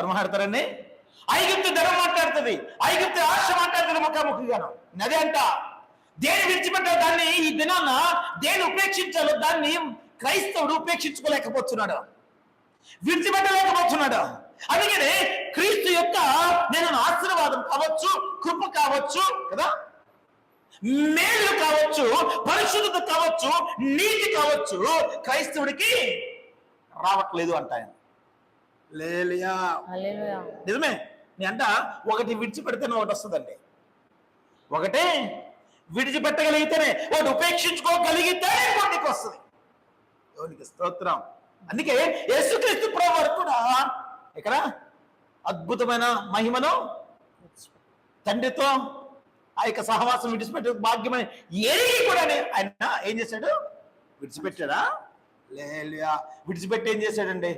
ఎవరు మాట్లాడతారండి ఐగుప్తు ధనం మాట్లాడుతుంది. ఐగుప్తు రాష్ట్రం మాట్లాడుతుంది ముఖాముఖిగాను. నది అంట. దేని విడిచిపెట్టాలో దాన్ని ఈ దినాన దేని ఉపేక్షించాలో దాన్ని క్రైస్తవుడు ఉపేక్షించుకోలేకపోతున్నాడు. విడిచిపెట్టలేకపోతున్నాడు. అందుకనే క్రీస్తు యొక్క నేను ఆశీర్వాదం కావచ్చు కృప కావచ్చు కదా? మేలు కావచ్చు పరిశుద్ధత కావచ్చు నీతి కావచ్చు క్రైస్తవుడికి రావట్లేదు అంట ఆయన. నిజమే. నీ అంట ఒకటి విడిచిపెడితేనే ఒకటి వస్తుందండి. ఒకటి విడిచిపెట్టగలిగితేనే ఒకటి ఉపేక్షించుకోగలిగితే ఇంకోటికి వస్తుంది. దేవునికి స్తోత్రం. అందుకే యేసుక్రీస్తు ప్రభు కూడా ఇక్కడ అద్భుతమైన మహిమను తండ్రితో ఆ యొక్క సహవాసం విడిచిపెట్టే భాగ్యమని ఏది కూడా ఆయన ఏం చేశాడు? విడిచిపెట్టాడా? లేలియా. విడిచిపెట్టి ఏం చేశాడండి?